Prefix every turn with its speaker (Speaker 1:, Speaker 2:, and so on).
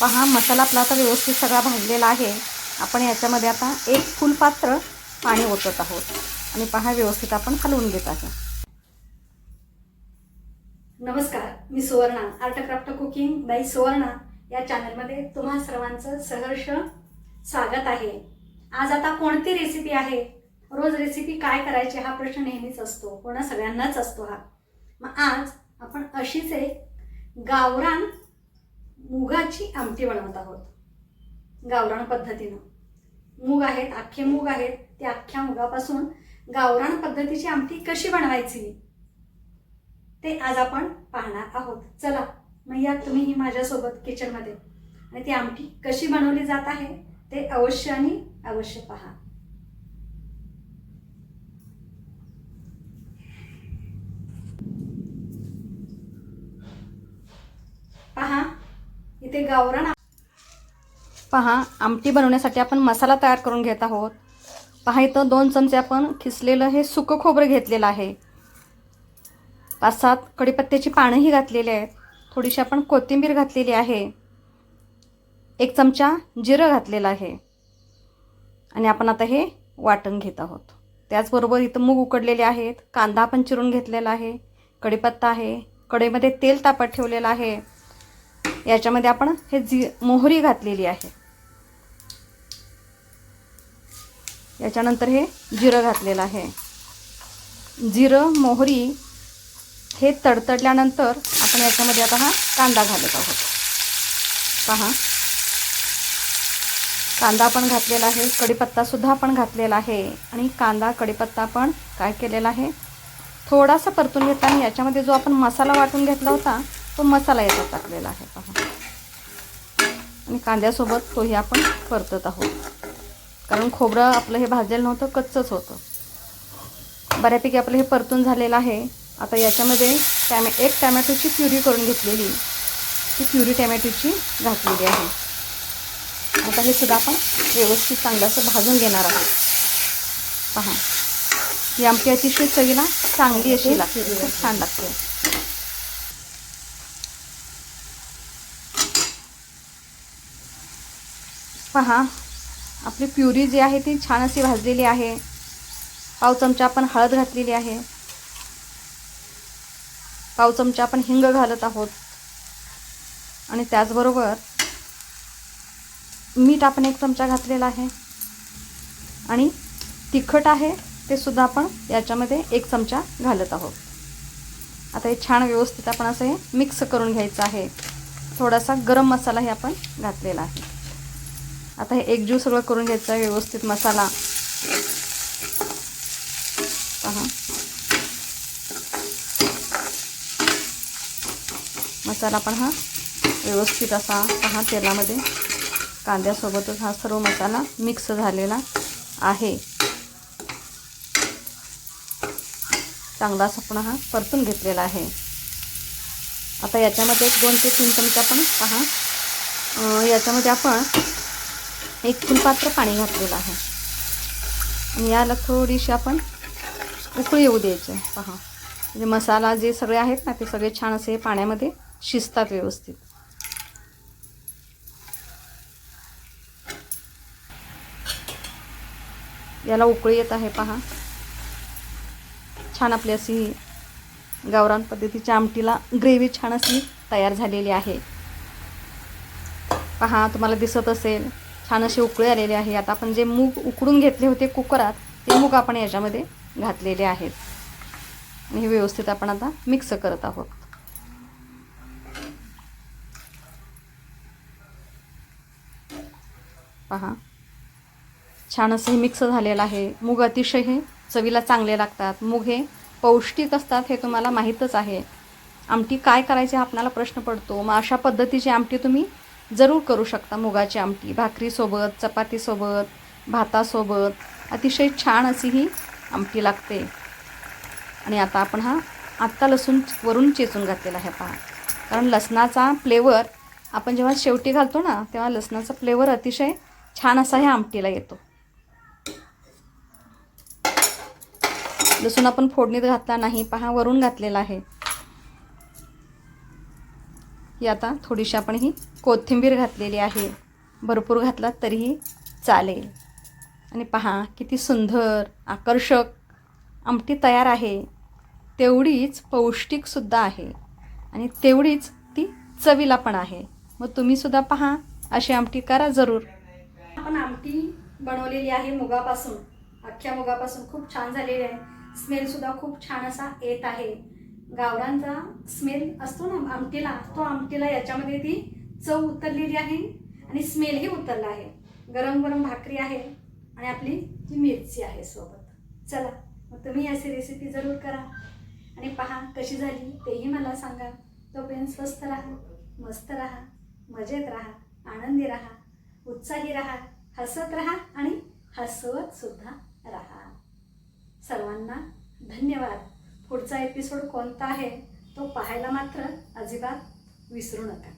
Speaker 1: पहा मसाला आपला आता व्यवस्थित सगळा भाजलेला आहे. आपण याच्यामध्ये आता एक फुलपात्र पाणी ओतत आहोत. आणि पहा व्यवस्थित आपण हलवून घेत आहे. नमस्कार मी सुवर्णा आर्ट क्राफ्ट कुकिंग बाई सुवर्णा. या चॅनलमध्ये तुम्हा सर्वांचं सहर्ष स्वागत आहे. आज आता कोणती रेसिपी आहे? रोज रेसिपी काय करायची हा प्रश्न नेहमीच असतो. कोणा सगळ्यांनाच असतो हा. मग आज आपण अशीच एक गावरान मुगाची आमटी बनवत आहोत. गावरान पद्धतीनं. मूग आहेत अख्खे मूग आहेत. त्या अख्ख्या मुगापासून गावरान पद्धतीची आमटी कशी बनवायची? ते आज आपण पाहणार आहोत. चला मग या तुम्हीही माझ्यासोबत किचनमध्ये. आणि ती आमटी कशी बनवली जात आहे ते अवश्य आणि अवश्य पहा. पहा. इथे गावरान पहा आमटी बनवण्यासाठी आपण मसाला तयार करून घेत आहोत. पहा इथं दोन चमचे आपण खिसलेलं हे सुकं खोबरं घेतलेलं आहे. पाच सात कडीपत्त्याची पानंही घातलेली आहेत. थोडीशी आपण कोथिंबीर घातलेली आहे. एक चमचा जिरं घातलेलं आहे. आणि आपण आता हे वाटण घेत आहोत. त्याचबरोबर इथं मूग उकडलेले आहेत. कांदा आपण चिरून घेतलेला आहे. कढीपत्ता आहे. कढईमध्ये तेल तापत ठेवलेलं आहे. याच्यामध्ये आपण हे जी मोहरी घातलेली आहे. याच्यानंतर हे जिरं घातलेलं आहे. जिरं मोहरी हे तडतडल्यानंतर आपण याच्यामध्ये आता हा कांदा घालत आहोत. पहा. कांदा पण घातलेला आहे कढीपत्तासुद्धा आपण घातलेला आहे आणि कांदा कढीपत्ता पण काय केलेला आहे? थोडासा परतून घेताना याच्यामध्ये जो आपण मसाला वाटून घेतला होता तो मसाला याचा टाकलेला आहे पहा. आणि कांद्यासोबत तोही आपण परतत आहोत. कारण खोबरं आपलं हे भाजलेलं नव्हतं कच्चंच होतं. बऱ्यापैकी आपलं हे परतून झालेलं आहे. आता याच्यामध्ये टॅमे एक टॅमॅटोची प्युरी करून घेतलेली. ती प्युरी टॅमॅटोची घातलेली आहे. आता हे सुद्धा आपण व्यवस्थित चांगलं असं भाजून घेणार आहोत. पहा. ही आमटी अतिशय चवीला चांगली अशी लागते. खूप छान लागते. पहा. आपली प्युरी जी आहे ती छान अशी भाजलेली आहे. पाव चमचा आपण हळद घातलेली आहे. पाव चमचा आपण हिंग घालत आहोत. आणि त्याचबरोबर मीठ आपण एक चमचा घातलेला आहे. आणि तिखट आहे ते सुद्धा आपण याच्यामध्ये एक चमचा घालत आहोत. आता हे छान व्यवस्थित आपण असं हे मिक्स करून घ्यायचं आहे. थोडासा गरम मसाला हे आपण घातलेला आहे. आता हे एकजीव सगळं करून घ्यायचं आहे व्यवस्थित मसाला. पहा. मसाला पण हा व्यवस्थित असा पहा तेलामध्ये. कांद्यासोबतच हा सर्व मसाला मिक्स झालेला आहे. चांगला असा पण हा परतून घेतलेला आहे. आता याच्यामध्ये एक दोन ते तीन चमचा पण पहा. याच्यामध्ये आपण एक फुलपात्र पाणी घातलेलं आहे. आणि याला थोडीशी आपण उकळी येऊ द्यायची पहा. म्हणजे मसाला जे सगळे आहेत ना ते सगळे छान असे पाण्यामध्ये शिजतात व्यवस्थित. याला उकळी येत आहे पहा. छान आपली अशी गावरान पद्धतीच्या आमटीला ग्रेव्ही छान अशी तयार झालेली आहे. पहा तुम्हाला दिसत असेल. छान असे उकळे आलेले आहे. आता आपण जे मूग उकडून घेतले होते कुकरात ते मूग आपण याच्यामध्ये घातलेले आहेत. आणि हे व्यवस्थित आपण आता मिक्स करत आहोत. पहा. छान असं हे मिक्स झालेलं आहे. मूग अतिशय हे चवीला चांगले लागतात. मूग हे पौष्टिक असतात हे तुम्हाला माहीतच आहे. आमटी काय करायची हा आपल्याला प्रश्न पडतो. मग अशा पद्धतीची आमटी तुम्ही जरूर करू शकता मुगाची आमटी भाकरीसोबत चपातीसोबत भातासोबत. अतिशय छान अशी ही आमटी लागते. आणि आता आपण हा आत्ता लसूण वरून चेचून घातलेला आहे पहा. कारण लसणाचा फ्लेवर आपण जेव्हा शेवटी घालतो ना तेव्हा लसणाचा फ्लेवर अतिशय छान असा ह्या आमटीला येतो. लसूण आपण फोडणीत घातला नाही पहा वरून घातलेला आहे. ही आता थोडीशी आपण ही कोथिंबीर घातलेली आहे. भरपूर घातलात तरीही चालेल. आणि पहा किती सुंदर आकर्षक आमटी तयार आहे. तेवढीच पौष्टिकसुद्धा आहे. आणि तेवढीच ती चवीला पण आहे. मग तुम्हीसुद्धा पहा अशी आमटी करा जरूर. आपण आमटी बनवलेली आहे मुगापासून. अख्ख्या मुगापासून खूप छान झालेली आहे. स्मेलसुद्धा खूप छान असा येत आहे. गावरांचा स्मेल असतो ना आमटीला तो आमटीला याच्यामध्ये ती चव उतरलेली आहे आणि स्मेलही उतरला आहे. गरम गरम भाकरी आहे आणि आपली जी मिरची आहे सोबत. चला मग तुम्ही अशी रेसिपी जरूर करा. आणि पहा कशी झाली तेही मला सांगा. तोपर्यंत स्वस्त राहा मस्त राहा मजेत राहा आनंदी राहा उत्साही राहा हसत राहा आणि हसवत सुद्धा राहा. सर्वांना धन्यवाद. पुढचा एपिसोड कोणता आहे तो पाहायला मात्र अजिबात विसरू नका.